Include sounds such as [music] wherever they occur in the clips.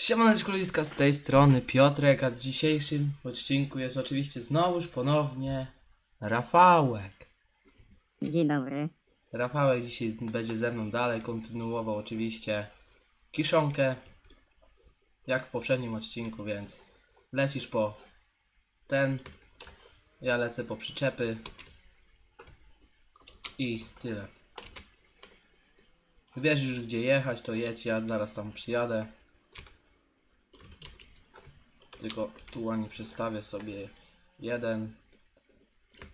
Siemaneczko ludziska z tej strony Piotrek, a w dzisiejszym odcinku jest oczywiście znowuż ponownie Rafałek. Dzień dobry. Rafałek dzisiaj będzie ze mną dalej kontynuował oczywiście kiszonkę jak w poprzednim odcinku, więc lecisz po ten, ja lecę po przyczepy i tyle. Wiesz już gdzie jechać, to jedź, ja zaraz tam przyjadę. Tylko tu ładnie przedstawię sobie jeden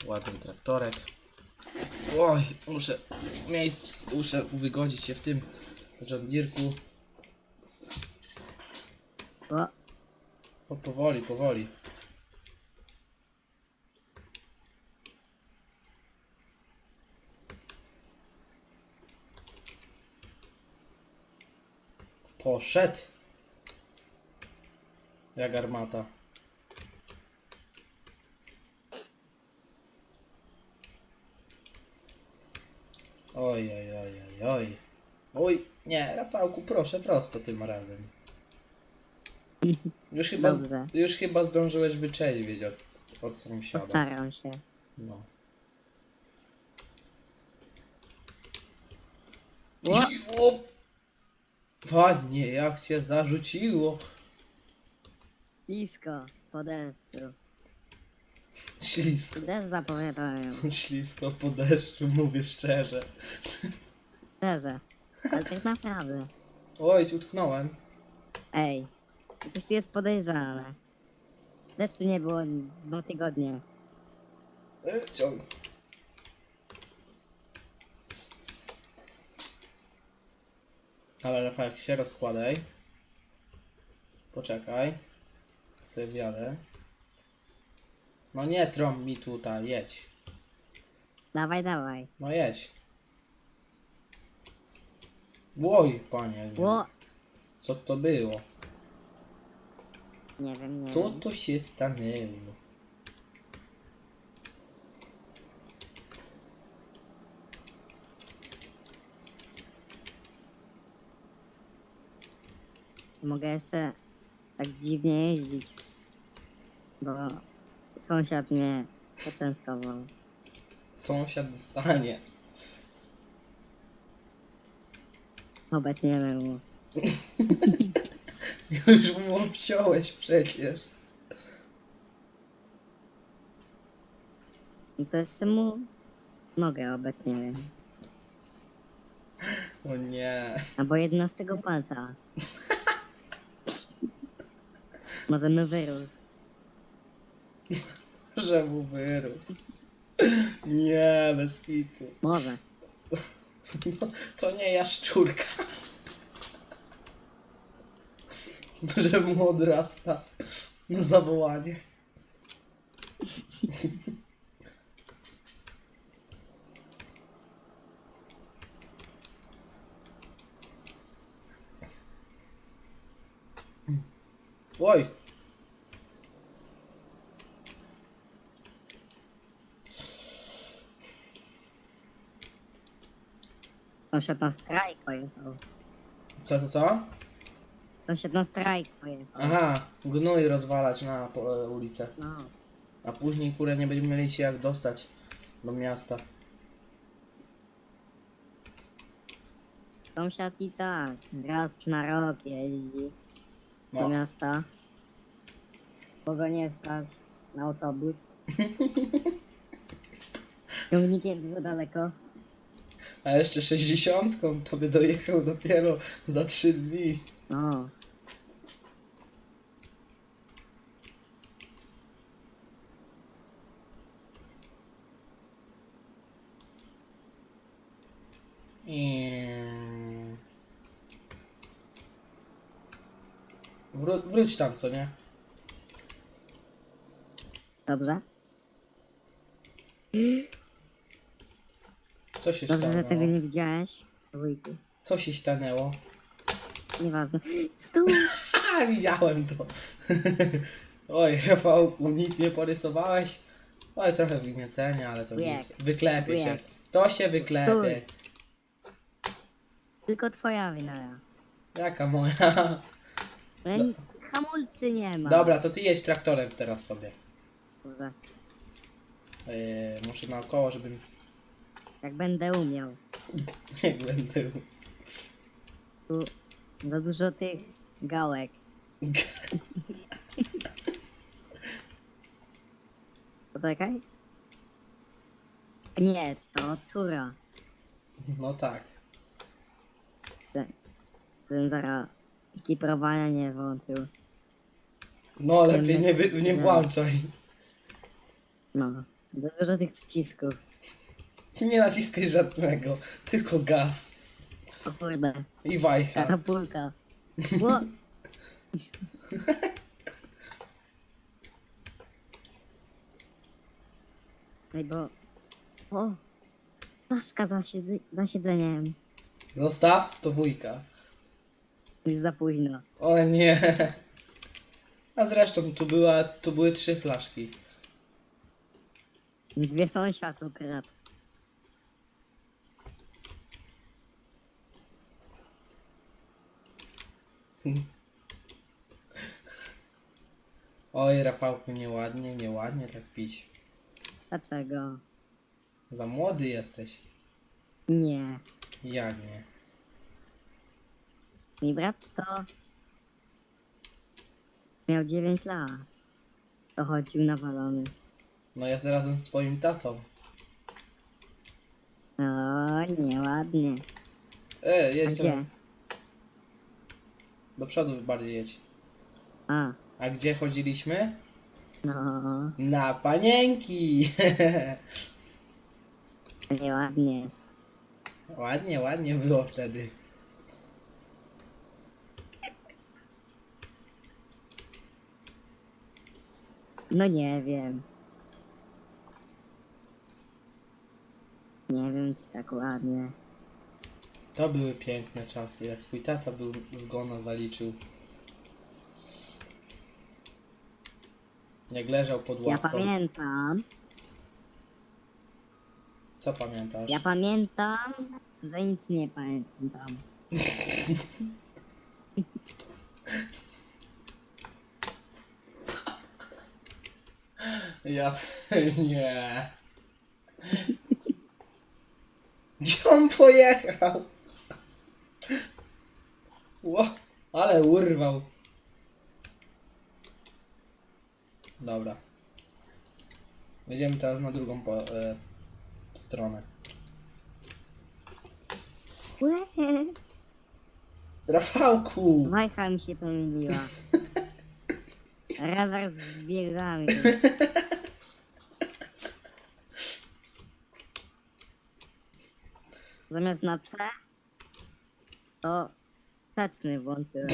ładny traktorek. Oj, muszę miejsc, muszę wygodzić się w tym. O, O, powoli, powoli. Poszedł. Jak armata. Oj, oj, oj, oj, oj. Oj, nie, Rafałku, proszę, prosto tym razem. Już chyba, Dobrze. już chyba zdążyłeś wyczeźwieć od, od sąsiada. postaram się. No. O, O! Panie, jak się zarzuciło. Blisko, po deszczu. Ślisko. Deszcz zapowiadają. [laughs] Ślisko po deszczu, mówię szczerze. Szczerze. Ale tak naprawdę. Oj, utknąłem. Ej, coś tu jest podejrzane. Deszczu nie było dwa tygodnie. E, Ciąg. Ale Rafał, się rozkładaj. Poczekaj. Sobie wjadę. No nie trąb mi tutaj, jedź. Dawaj, dawaj. No jedź. Oj, panie. O, Co to było? nie wiem, nie Co wiem. to się stanęło? Mogę jeszcze tak dziwnie jeździć. Bo sąsiad mnie poczęstował. Sąsiad dostanie. Obetniemy mu. [laughs] Już mu obciąłeś przecież. I to jeszcze mu nogę obetniemy. O nie. Albo jednastego palca. [laughs] Możemy wyrósł. Że mu wyrósł. Nie, bez kitu. Może. No, to nie jaszczurka. Że mu odrasta na zawołanie. Oj, Sąsiad na strajk pojechał. co to co? Sąsiad na strajk pojechał. Aha, gnój rozwalać na po, e, ulicę. No. A później kurę nie będziemy mieli się jak dostać do miasta. Sąsiad i tak raz na rok jeździ do No. miasta. Bo go nie stać na autobus. [laughs] Ciągnikiem za daleko. A jeszcze 60 to by dojechał dopiero za 3 dni. No. I... Wró- wróć tam, co nie? Dobrze? Co się Dobrze, że stanęło? tego nie widziałeś. Wujku. Co się stanęło? Nieważne. Stój! [laughs] A, widziałem to. [laughs] Oj, Rafałku, nic nie porysowałeś? Oj, trochę wygniecenia, ale to Wujek. nic. Wyklepie się. To się wyklepie. Tylko twoja wina. Jaka moja? No, hamulcy nie ma. Dobra, to ty jedź traktorem teraz sobie. Dobrze. Yy, muszę naokoło, żebym... Jak będę umiał. Jak będę... Tu za dużo tych gałek. [laughs] Poczekaj. Nie, to tura. No tak. Żebym zaraz kiprowania nie włączył. No lepiej nie, wy, nie włączaj. No. Za dużo tych przycisków. Nie naciskaj żadnego, tylko gaz. O kurde. I wajcha. Katapulka. Ło! Ej, bo... O! Flaszka za, siedz- za siedzeniem. Zostaw, to wujka. Już za późno. O nie. A zresztą tu, była, tu były trzy flaszki. Dwie są światłokrat. [laughs] Oj, Rafałku, nieładnie, nieładnie tak pić. Dlaczego? Za młody jesteś. Nie. Jak nie? Mój brat to... Miał 9 lat. To chodził nawalony. No ja razem z twoim tatą. O, nieładnie. E, A jedź. gdzie? Do przodu bardziej jedź. A, A gdzie chodziliśmy? no, Na panienki! [laughs] nieładnie. ładnie, ładnie było wtedy. No nie wiem. Nie wiem, czy tak ładnie. To były piękne czasy, jak twój tata był zgona zaliczył. Jak leżał pod Ja ławką. pamiętam, Co pamiętasz? ja pamiętam, że nic nie pamiętam. Ja... [laughs] nie. Gdzie on pojechał? Ło, ale urwał. Dobra. Jedziemy teraz na drugą po, e, stronę. [laughs] Rafałku! Wajcha mi się pomyliła. [laughs] Radar z biegami. [laughs] Zamiast na C, to wsteczny włączyłem.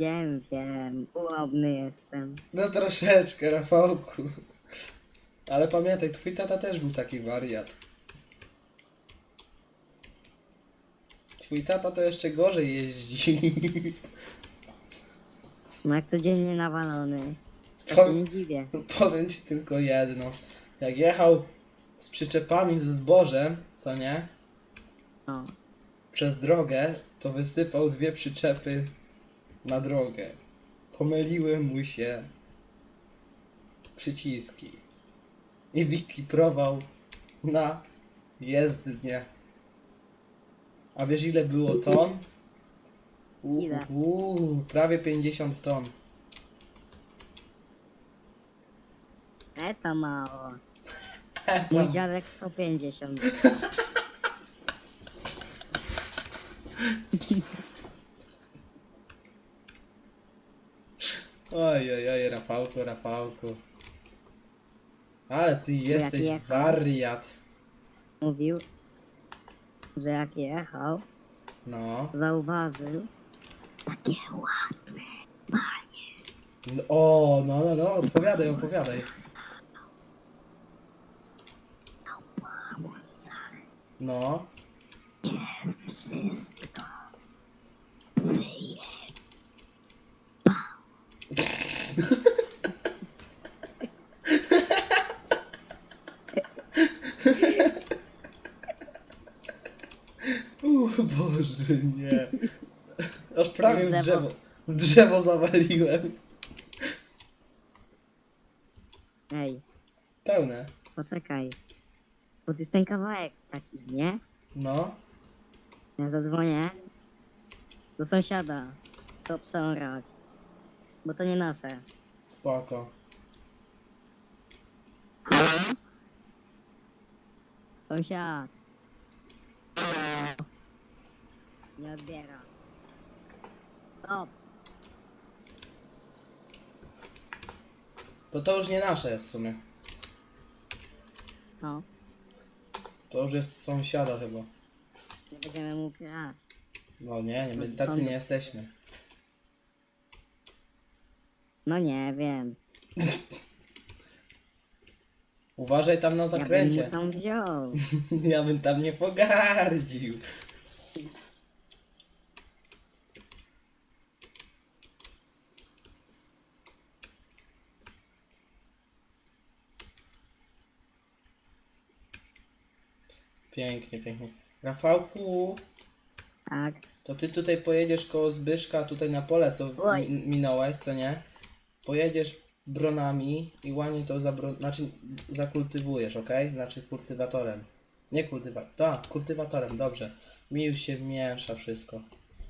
Wiem, wiem, ułobny jestem. No troszeczkę, Rafałku. Ale pamiętaj, twój tata też był taki wariat. Twój tata to jeszcze gorzej jeździ. Jak codziennie nawalony. Po- się nie dziwię. Powiem ci tylko jedno. Jak jechał z przyczepami ze zbożem, co nie? No. Przez drogę, to wysypał dwie przyczepy na drogę. Pomyliły mu się przyciski. I wikiprował na jezdnię. A wiesz ile było ton? Ile? Uuu, prawie 50 ton. E to mało. Mój dziadek 150. Oj, oj, oj, Rafałku, Rafałku. Ale ty jesteś jechał? wariat. Mówił, że jak jechał, No. zauważył takie ładne. No, O, no, no, no, opowiadaj, opowiadaj. No. [laughs] Wszystko. Boże, nie. Aż prawie w drzewo. W drzewo zawaliłem. Ej, Pełne. poczekaj. Bo to jest ten kawałek taki, nie? No. Ja zadzwonię do sąsiada. Czy to przeorać? Bo to nie nasze. Spoko. Sąsiad. Nie odbiera. Stop. To to już nie nasze jest w sumie. No, To już jest sąsiada chyba. nie będziemy mu kraść. No nie, nie, my tacy nie jesteśmy. No nie wiem. Uważaj tam na Ja bym zakręcie. tam wziął. [laughs] Ja bym tam nie pogardził. Pięknie, pięknie. Rafałku, Tak. to ty tutaj pojedziesz koło Zbyszka, tutaj na pole, co Oj. mi minąłeś, co nie? Pojedziesz bronami i ładnie to zabro... znaczy zakultywujesz, ok? Znaczy kultywatorem. Nie kultywatorem, tak, kultywatorem, dobrze. Mi już się miesza wszystko.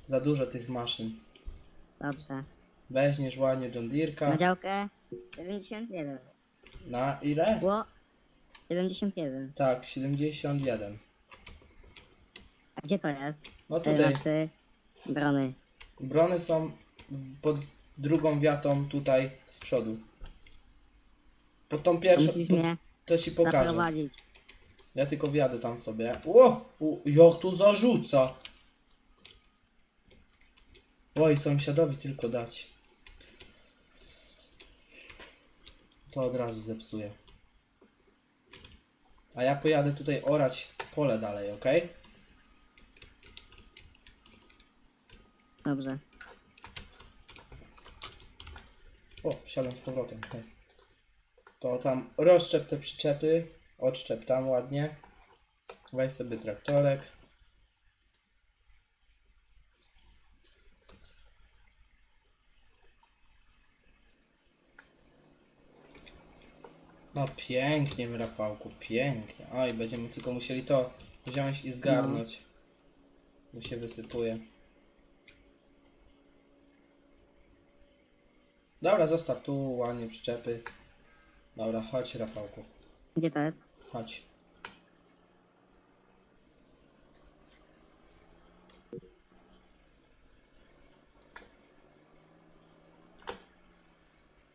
Za dużo tych maszyn. Dobrze. Weźmiesz ładnie John Na Deere'ka. działkę 71. Na ile? Było 71. Tak, 71. A gdzie to jest? No Te tutaj Znaczy, brony. brony są w- pod drugą wiatą tutaj z przodu. Pod tą pierwszą, musisz to, mnie to ci pokażę. zaprowadzić. Ja tylko wjadę tam sobie. Ło! U, jak tu zarzuca! Oj, sąsiadowi tylko dać. To od razu zepsuję. A ja pojadę tutaj orać pole dalej, ok? Dobrze. O, wsiadam z powrotem. hej. To tam rozszczep te przyczepy, odszczep tam ładnie. Weź sobie traktorek. No pięknie, Rafałku, pięknie. Oj, będziemy tylko musieli to wziąć i zgarnąć. Bo się wysypuje. Dobra, zostaw tu ładnie przyczepy. Dobra, chodź Rafałku, Gdzie to jest? chodź.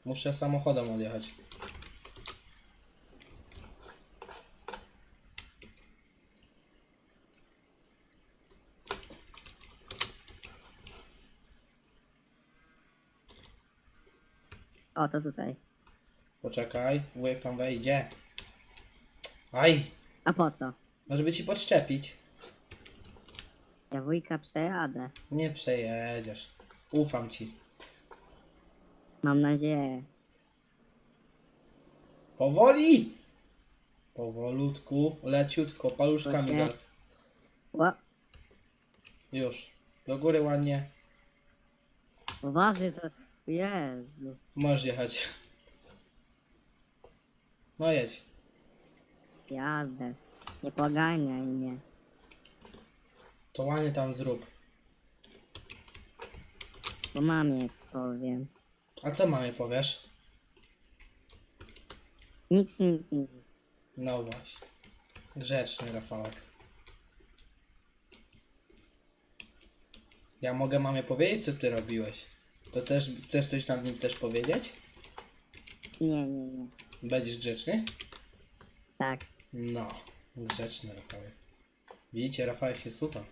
Muszę samochodem odjechać. O, to tutaj. Poczekaj, wujek tam wejdzie. Aj! A po co? No żeby ci podczepić. Ja wujka przejadę. Nie przejedziesz. Ufam ci. Mam nadzieję. Powoli! Powolutku, leciutko, paluszkami Proszę. gaz. Ło, Już. Do góry ładnie. uważaj to. Jezu. Możesz jechać. No jedź. Jadę. Nie poganiaj mnie. To ładnie tam zrób. Bo mamie powiem. A co mamie powiesz? Nic, nic, nic. No właśnie. Grzeczny Rafałek. Ja mogę mamie powiedzieć, co ty robiłeś? To też chcesz coś na nim też powiedzieć? Nie, nie, nie. Będziesz grzeczny? Tak. No, grzeczny Rafałek. Widzicie, Rafałek się słucha.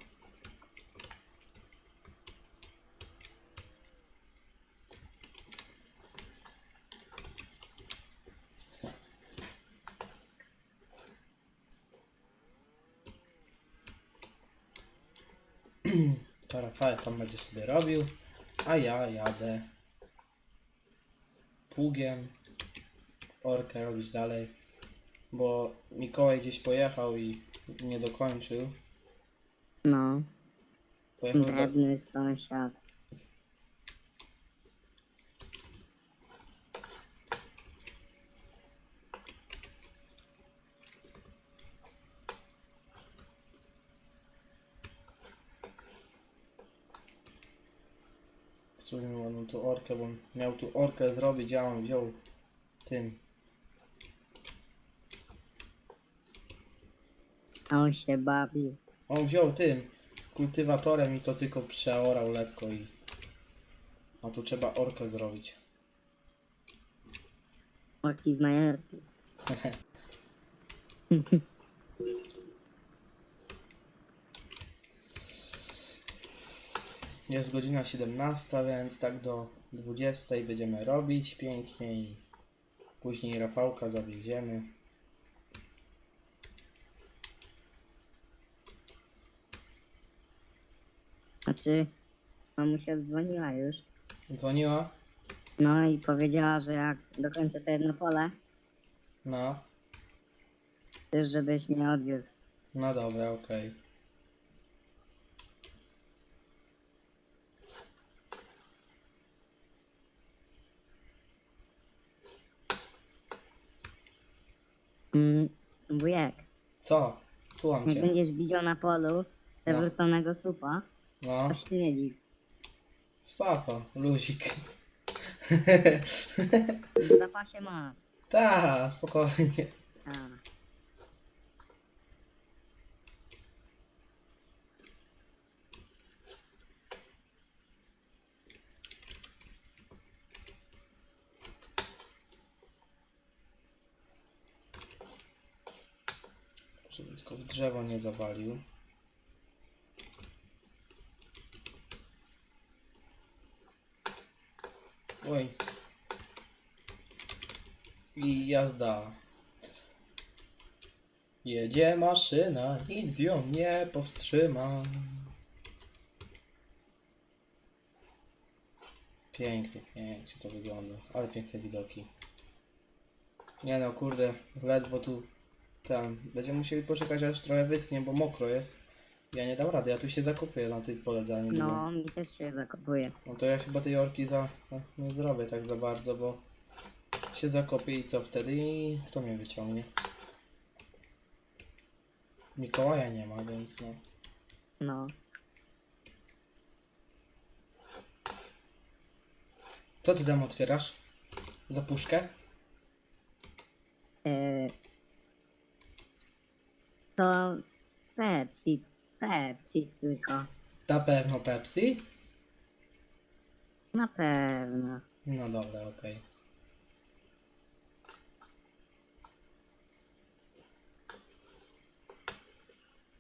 [clears throat] To Rafałek tam będzie sobie robił, a ja jadę pługiem orkę robić dalej, bo Mikołaj gdzieś pojechał i nie dokończył. No. Pojechał do... Sąsiad. Tu orkę, bo miał tu orkę zrobić, a on wziął tym. A on się bawi. On wziął tym kultywatorem i to tylko przeorał letko i... A tu trzeba orkę zrobić. Orki z najerki. [laughs] Jest godzina 17, więc tak do 20 będziemy robić pięknie i później Rafałka zawieziemy. Znaczy, mamusia dzwoniła już. Dzwoniła? No i powiedziała, że jak dokończę to jedno pole, No, to już żebyś mnie odwiózł. no dobra, okej. Mm, wujek, Co? Słucham jak cię. będziesz widział na polu przewróconego supa, No, to się nie dziw. spoko, luzik. W zapasie masz. [laughs] Ta, spokojnie. A. Żeby tylko w drzewo nie zawalił. Oj. I jazda. Jedzie maszyna, nic ją nie powstrzyma. Pięknie, pięknie to wygląda, ale piękne widoki. Nie no, kurde, ledwo tu tam. Będziemy musieli poczekać aż trochę wyschnie, bo mokro jest. Ja nie dam rady, ja tu się zakupię na tej pole niedługo. No, mi też się zakopuje. No to ja chyba tej orki za, no, nie zrobię tak za bardzo, bo się zakopię i co wtedy i kto mnie wyciągnie? Mikołaja nie ma, więc no. No. Co ty tam otwierasz? Za puszkę? E, to Pepsi, Pepsi tylko. Na pewno Pepsi? Na pewno. No dobra, okej.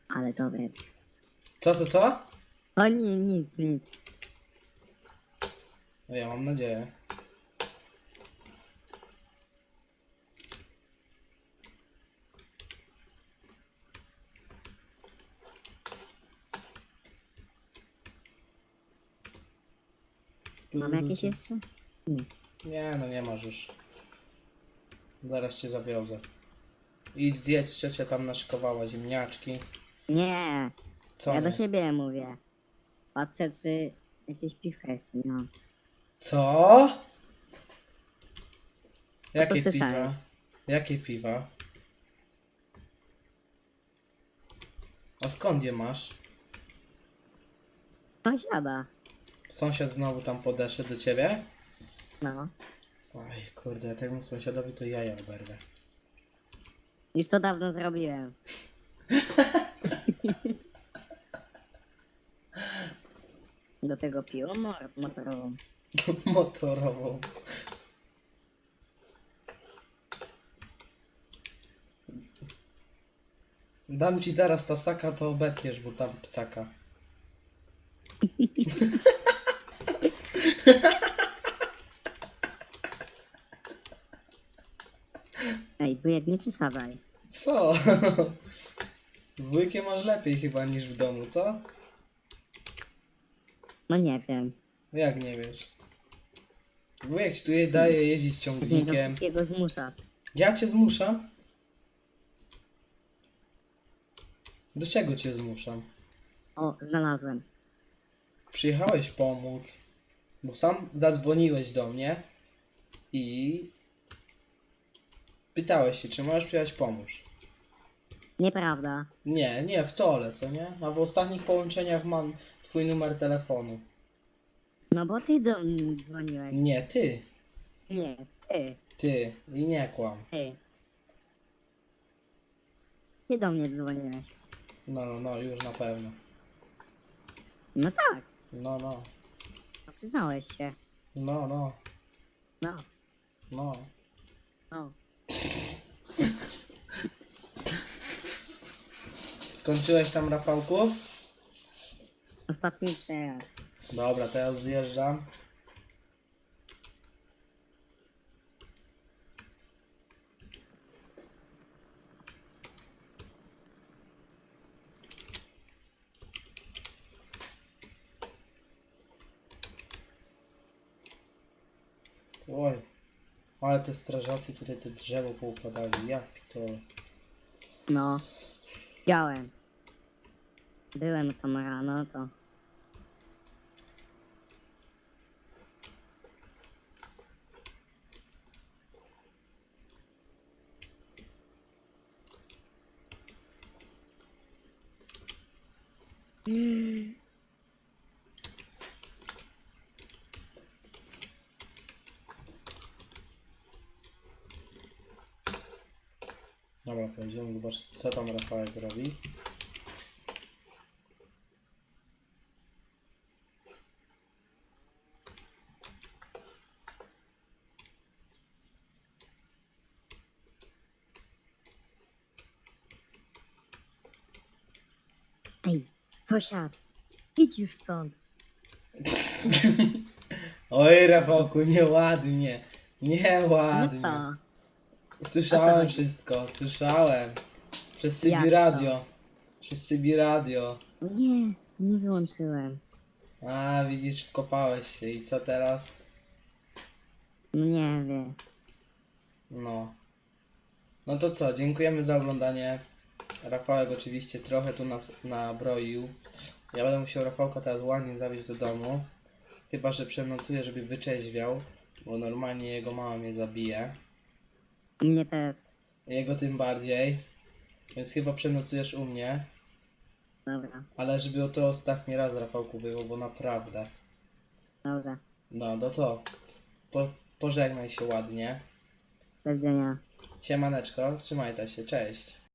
Ale wie. Co, co, co? O nie, nic, nic. No ja mam nadzieję. Mam jakieś jeszcze? Nie, no nie masz już. Zaraz cię zawiozę. Idź zjedz, ciocia tam naszykowała ziemniaczki. Nie, Co ja do nie? siebie mówię. Patrzę, czy jakieś piwka jeszcze nie mam. Co? Jakie słyszałeś? piwa? Jakie piwa? A skąd je masz? Sąsiada. Sąsiad znowu tam podeszedł do ciebie? No. Oj, kurde, temu sąsiadowi to jaja oberwę. Już to dawno zrobiłem. [laughs] Do tego piło mor motorową. [laughs] Motorową. Dam ci zaraz tasaka, to obetniesz, bo tam ptaka. [laughs] Ej, wujek, nie przesadzaj. Co? Z wujkiem masz lepiej chyba niż w domu, co? No nie wiem. Jak nie wiesz? Wujek ci tu je daje jeździć do ciągnikiem. wszystkiego zmuszasz. Ja cię zmuszam? Do czego cię zmuszam? O, znalazłem. przyjechałeś pomóc, bo sam zadzwoniłeś do mnie i pytałeś się, czy możesz przyjechać pomóc. Nieprawda. Nie, nie, wcale, co nie? A w ostatnich połączeniach mam twój numer telefonu. No bo ty do mnie dzwoniłeś. Nie, ty, Nie, ty, ty i nie kłam. ty. Ty do mnie dzwoniłeś. No, no, no, już na pewno. No tak, no, no przyznałeś się. no, no, No, no. no. Skończyłeś tam, Rafałku? Ostatni przejazd. Dobra, już zjeżdżam. Oj, ale te strażacy tutaj te drzewo poukładali, jak to... No. Widziałem. Byłem tam rano, to... Dobra, pojedziemy zobaczyć co tam Rafałek robi. Ej, sąsiad. Idź już stąd. [laughs] Oj Rafałku, nieładnie, No nieładnie. Słyszałem wszystko, słyszałem. Przez CB Jak to? radio. Przez CB radio. Nie, nie wyłączyłem. A widzisz, wkopałeś się i co teraz? No nie wiem. No. No to co, dziękujemy za oglądanie. Rafałek oczywiście trochę tu nas nabroił. Ja będę musiał Rafałka teraz ładnie zawieźć do domu. Chyba, że przenocuje, żeby wyczeźwiał, bo normalnie jego mama mnie zabije. Mnie też. Jego tym bardziej. Więc chyba przenocujesz u mnie. Dobra, Ale żeby to ostatni raz Rafałku było, bo naprawdę. dobrze. No, to co? Po, pożegnaj się ładnie. Do widzenia. Siemaneczko, trzymajcie się, cześć.